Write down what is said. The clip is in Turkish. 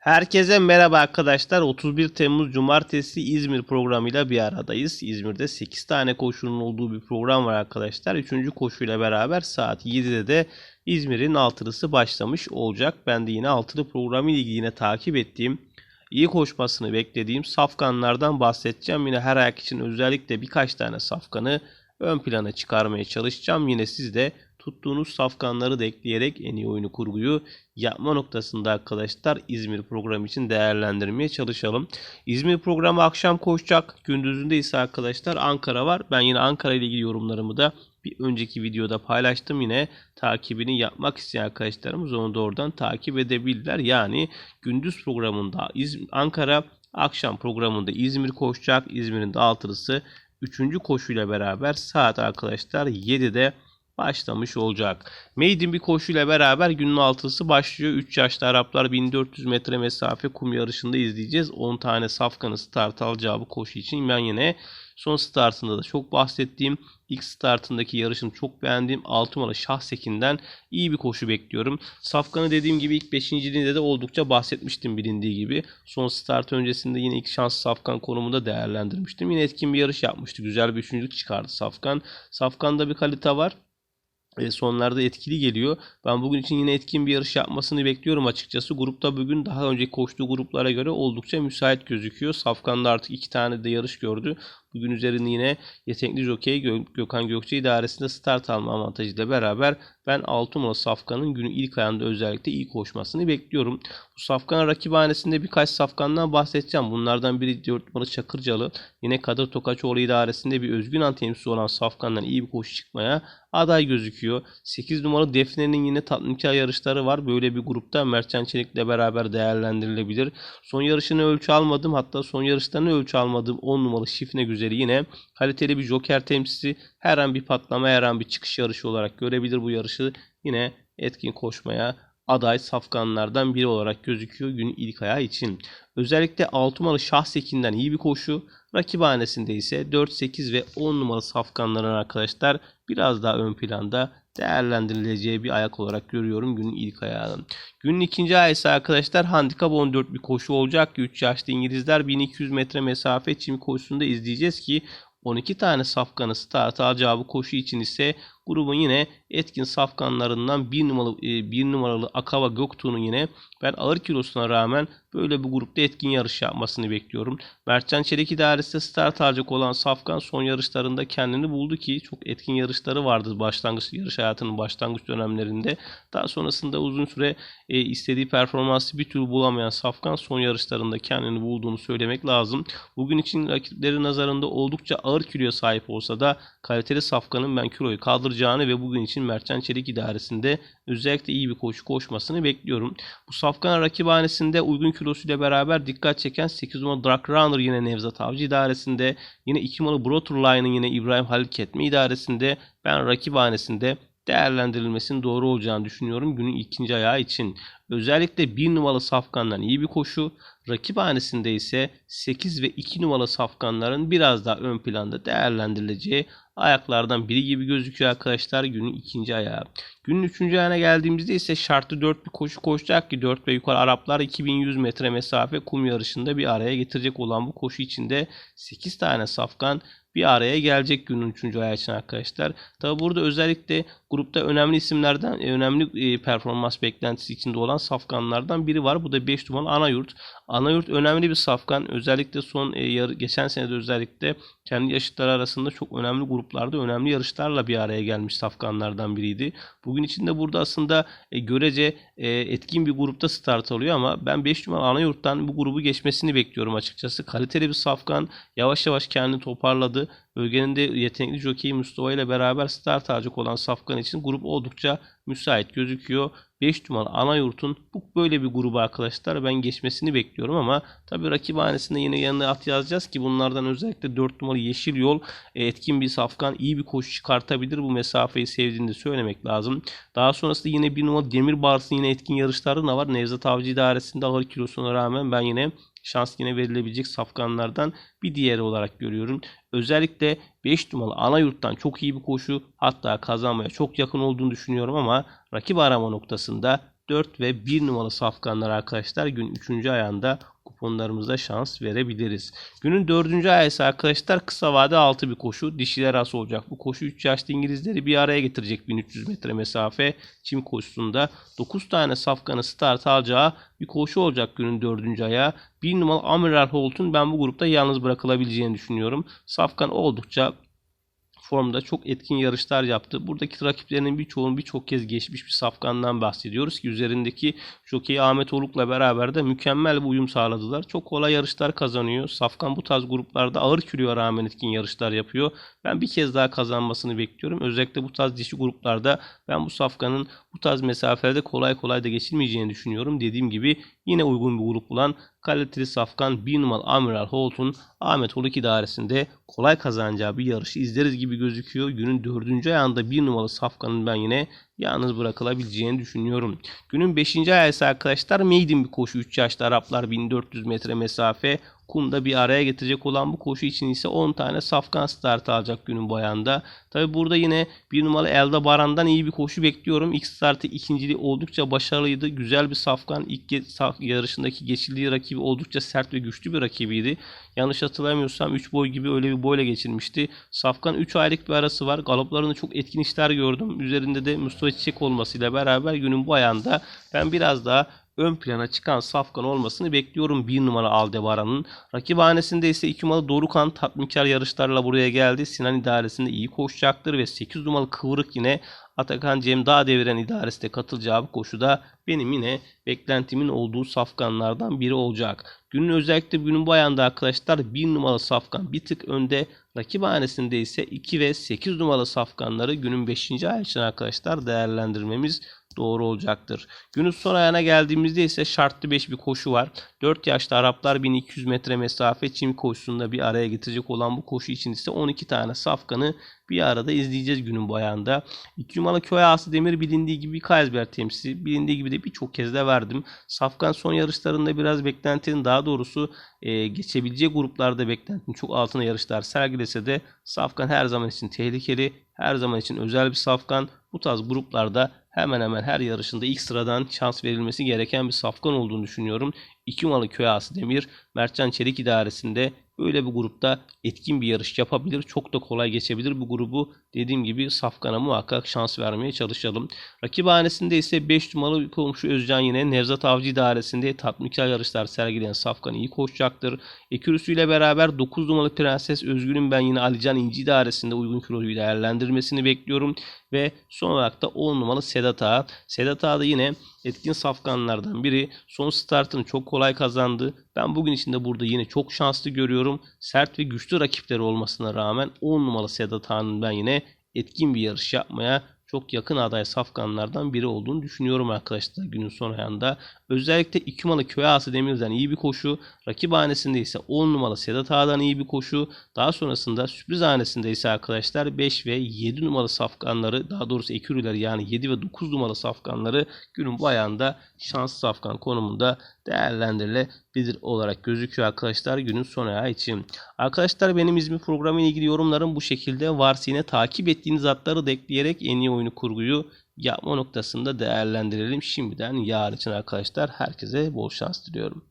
Herkese merhaba arkadaşlar. 31 Temmuz Cumartesi İzmir programıyla bir aradayız. İzmir'de 8 tane koşunun olduğu bir program var arkadaşlar. 3. koşuyla beraber saat 7'de de İzmir'in altılısı başlamış olacak. Ben de yine altılı programı ile ilgili yine takip ettiğim, iyi koşmasını beklediğim safkanlardan bahsedeceğim. Yine her ayak için özellikle birkaç tane safkanı ön plana çıkarmaya çalışacağım. Yine siz de tuttuğunuz safkanları da ekleyerek en iyi oyunu kurguyu yapma noktasında arkadaşlar İzmir programı için değerlendirmeye çalışalım. İzmir programı akşam koşacak. Gündüzünde ise arkadaşlar Ankara var. Ben yine Ankara ile ilgili yorumlarımı da bir önceki videoda paylaştım. Yine takibini yapmak isteyen arkadaşlarımız onu da oradan takip edebilirler. Yani gündüz programında İzmir, Ankara akşam programında İzmir koşacak. İzmir'in de altılısı 3. koşuyla beraber saat arkadaşlar 7'de başlamış olacak. Maiden bir koşuyla beraber günün altısı başlıyor. 3 yaşlı Araplar 1400 metre mesafe kum yarışında izleyeceğiz. 10 tane safkanı start alacağı bu koşu için ben yine son startında da çok bahsettiğim ilk startındaki yarışını çok beğendiğim 6 numaralı Şahsekin'den iyi bir koşu bekliyorum. Safkan'ı dediğim gibi ilk 5.liğinde de oldukça bahsetmiştim bilindiği gibi. Son start öncesinde yine ilk şans Safkan konumunda değerlendirmiştim. Yine etkin bir yarış yapmıştı. Güzel bir üçüncülük çıkardı Safkan. Safkan'da bir kalite var sonlarda etkili geliyor. Ben bugün için yine etkin bir yarış yapmasını bekliyorum açıkçası. Grupta bugün daha önce koştuğu gruplara göre oldukça müsait gözüküyor. Safkan'da artık iki tane de yarış gördü. Bugün üzerinde yine yetenekli jokey Gö Gökhan Gökçe idaresinde start alma avantajıyla beraber ben 6 numaralı Safkan'ın günün ilk ayında özellikle iyi koşmasını bekliyorum. Bu Safkan rakibhanesinde birkaç Safkan'dan bahsedeceğim. Bunlardan biri 4 numaralı Çakırcalı. Yine Kadir Tokaçoğlu idaresinde bir özgün antemsi olan Safkan'dan iyi bir koşu çıkmaya aday gözüküyor. 8 numaralı Defne'nin yine tatminkar yarışları var. Böyle bir grupta Mertcan Çelik'le beraber değerlendirilebilir. Son yarışını ölçü almadım. Hatta son yarışlarını ölçü almadığım 10 numaralı Şifne Güzeli yine kaliteli bir joker temsilcisi. Her an bir patlama, her an bir çıkış yarışı olarak görebilir bu yarışı. Yine etkin koşmaya aday safkanlardan biri olarak gözüküyor günün ilk ayağı için. Özellikle 6 numaralı Şahsekin'den iyi bir koşu. Rakibhanesinde ise 4, 8 ve 10 numaralı safkanların arkadaşlar biraz daha ön planda değerlendirileceği bir ayak olarak görüyorum günün ilk ayağının. Günün ikinci ayağı ise arkadaşlar handikap 14 bir koşu olacak. 3 yaşlı İngilizler 1200 metre mesafe çim koşusunda izleyeceğiz ki 12 tane safkanı start alacağı bu koşu için ise grubun yine etkin safkanlarından bir numaralı e, bir numaralı Akava Göktuğ'un yine ben ağır kilosuna rağmen böyle bir grupta etkin yarış yapmasını bekliyorum. Mertcan Çelik idaresinde start alacak olan Safkan son yarışlarında kendini buldu ki çok etkin yarışları vardı başlangıç yarış hayatının başlangıç dönemlerinde. Daha sonrasında uzun süre e, istediği performansı bir türlü bulamayan Safkan son yarışlarında kendini bulduğunu söylemek lazım. Bugün için rakipleri nazarında oldukça ağır kiloya sahip olsa da kaliteli Safkan'ın ben kiloyu kaldıracağını ve bugün için Mertcan Çelik idaresinde özellikle iyi bir koşu koşmasını bekliyorum. Bu Safkan rakibhanesinde uygun kilosuyla beraber dikkat çeken 8 numaralı Dark Runner yine Nevzat Avcı idaresinde. Yine 2 numaralı Broturline'ın yine İbrahim Halil Ketme idaresinde. Ben rakibhanesinde değerlendirilmesinin doğru olacağını düşünüyorum günün ikinci ayağı için. Özellikle 1 numaralı safkandan iyi bir koşu, rakip hanesinde ise 8 ve 2 numaralı safkanların biraz daha ön planda değerlendirileceği ayaklardan biri gibi gözüküyor arkadaşlar günün ikinci ayağı. Günün üçüncü ayağına geldiğimizde ise şartlı 4 bir koşu koşacak ki 4 ve yukarı Araplar 2100 metre mesafe kum yarışında bir araya getirecek olan bu koşu içinde 8 tane safkan bir araya gelecek günün 3. ayağı için arkadaşlar. Tabi burada özellikle grupta önemli isimlerden önemli performans beklentisi içinde olan safkanlardan biri var. Bu da 5 numaralı Anayurt. Anayurt önemli bir safkan. Özellikle son e, geçen senede özellikle kendi yaşıtları arasında çok önemli gruplarda önemli yarışlarla bir araya gelmiş safkanlardan biriydi. Bugün içinde burada aslında e, görece e, etkin bir grupta start alıyor ama ben 5 numaralı Anayurt'tan bu grubu geçmesini bekliyorum açıkçası. Kaliteli bir safkan yavaş yavaş kendini toparladı. Bölgenin de yetenekli jockey Mustafa ile beraber start alacak olan Safkan için grup oldukça müsait gözüküyor. 5 numaralı ana yurtun bu böyle bir grubu arkadaşlar ben geçmesini bekliyorum ama tabi rakibhanesinde yine yanına at yazacağız ki bunlardan özellikle 4 numaralı yeşil yol e, etkin bir safkan iyi bir koşu çıkartabilir bu mesafeyi sevdiğini de söylemek lazım. Daha sonrasında yine bir numaralı demir bağırsın yine etkin yarışları da var. Nevzat Avcı idaresinde ağır kilosuna rağmen ben yine şans yine verilebilecek safkanlardan bir diğeri olarak görüyorum. Özellikle 5 numaralı ana yurttan çok iyi bir koşu hatta kazanmaya çok yakın olduğunu düşünüyorum ama rakip arama noktasında 4 ve 1 numaralı safkanlar arkadaşlar gün 3. ayağında kuponlarımızda şans verebiliriz. Günün 4. ayağı ise arkadaşlar kısa vade 6 bir koşu. Dişiler arası olacak. Bu koşu 3 yaşlı İngilizleri bir araya getirecek 1300 metre mesafe çim koşusunda. 9 tane safkanı start alacağı bir koşu olacak günün 4. ayağı. 1 numaralı Amiral Holt'un ben bu grupta yalnız bırakılabileceğini düşünüyorum. Safkan oldukça formda çok etkin yarışlar yaptı. Buradaki rakiplerinin birçoğunu birçok kez geçmiş bir safkandan bahsediyoruz ki üzerindeki jockey Ahmet Oluk'la beraber de mükemmel bir uyum sağladılar. Çok kolay yarışlar kazanıyor. Safkan bu tarz gruplarda ağır kiloya rağmen etkin yarışlar yapıyor. Ben bir kez daha kazanmasını bekliyorum. Özellikle bu tarz dişi gruplarda ben bu safkanın bu tarz mesafelerde kolay kolay da geçilmeyeceğini düşünüyorum. Dediğim gibi yine uygun bir grup bulan kaliteli safkan 1 numaralı Amiral Holt'un Ahmet Oluk idaresinde kolay kazanacağı bir yarışı izleriz gibi gözüküyor. Günün 4. ayağında 1 numaralı safkanın ben yine yalnız bırakılabileceğini düşünüyorum. Günün 5. ayağı ise arkadaşlar maiden bir koşu 3 yaşlı Araplar 1400 metre mesafe kumda bir araya getirecek olan bu koşu için ise 10 tane safkan start alacak günün boyanda. Tabi burada yine bir numaralı Elda Baran'dan iyi bir koşu bekliyorum. İlk startı ikinciliği oldukça başarılıydı. Güzel bir safkan. İlk yarışındaki geçildiği rakibi oldukça sert ve güçlü bir rakibiydi. Yanlış hatırlamıyorsam 3 boy gibi öyle bir boyla geçirmişti. Safkan 3 aylık bir arası var. Galoplarında çok etkin işler gördüm. Üzerinde de Mustafa Çiçek olmasıyla beraber günün bu ayağında ben biraz daha ön plana çıkan safkan olmasını bekliyorum 1 numara Aldebaran'ın. Rakibhanesinde ise 2 numaralı Dorukan tatminkar yarışlarla buraya geldi. Sinan idaresinde iyi koşacaktır ve 8 numaralı Kıvırık yine Atakan Cem Dağ deviren idaresi de katılacağı bu koşuda benim yine beklentimin olduğu safkanlardan biri olacak. Günün özellikle günün bu ayağında arkadaşlar 1 numaralı safkan bir tık önde. Rakibhanesinde ise 2 ve 8 numaralı safkanları günün 5. ay için arkadaşlar değerlendirmemiz doğru olacaktır. Günün son ayağına geldiğimizde ise şartlı 5 bir koşu var. 4 yaşlı Araplar 1200 metre mesafe çim koşusunda bir araya getirecek olan bu koşu için ise 12 tane safkanı bir arada izleyeceğiz günün bu ayağında. 2 numaralı köy ağası demir bilindiği gibi bir Kaysber temsilcisi. Bilindiği gibi de birçok kez de verdim. Safkan son yarışlarında biraz beklentinin daha doğrusu e, geçebileceği gruplarda beklentinin çok altına yarışlar sergilese de Safkan her zaman için tehlikeli. Her zaman için özel bir Safkan. Bu tarz gruplarda hemen hemen her yarışında ilk sıradan şans verilmesi gereken bir safkan olduğunu düşünüyorum. İki numaralı köy Demir, Mertcan Çelik idaresinde böyle bir grupta etkin bir yarış yapabilir. Çok da kolay geçebilir bu grubu. Dediğim gibi Safkan'a muhakkak şans vermeye çalışalım. Rakibhanesinde ise 5 numaralı komşu Özcan yine Nevzat Avcı idaresinde tatminkar yarışlar sergileyen Safkan iyi koşacaktır. Ekürüsü ile beraber 9 numaralı Prenses Özgür'ün ben yine Alican İnci idaresinde uygun kiloyu değerlendirmesini bekliyorum. Ve son olarak da 10 numaralı Sedat Ağa. Sedat Ağa da yine etkin safkanlardan biri. Son startını çok kolay kazandı. Ben bugün içinde burada yine çok şanslı görüyorum. Sert ve güçlü rakipleri olmasına rağmen 10 numaralı Sedat Ağa'nın ben yine etkin bir yarış yapmaya çok yakın aday safkanlardan biri olduğunu düşünüyorum arkadaşlar günün son ayağında. Özellikle 2 numaralı köy ağası Demir'den iyi bir koşu. Rakip hanesinde ise 10 numaralı Sedat Ağa'dan iyi bir koşu. Daha sonrasında sürpriz hanesinde ise arkadaşlar 5 ve 7 numaralı safkanları daha doğrusu ekürüleri yani 7 ve 9 numaralı safkanları günün bu ayağında şanslı safkan konumunda değerlendirilebilir olarak gözüküyor arkadaşlar günün son için. Arkadaşlar benim İzmir programı ile ilgili yorumlarım bu şekilde. Varsa yine takip ettiğiniz atları da ekleyerek en iyi oyunu kurguyu yapma noktasında değerlendirelim. Şimdiden yarın için arkadaşlar herkese bol şans diliyorum.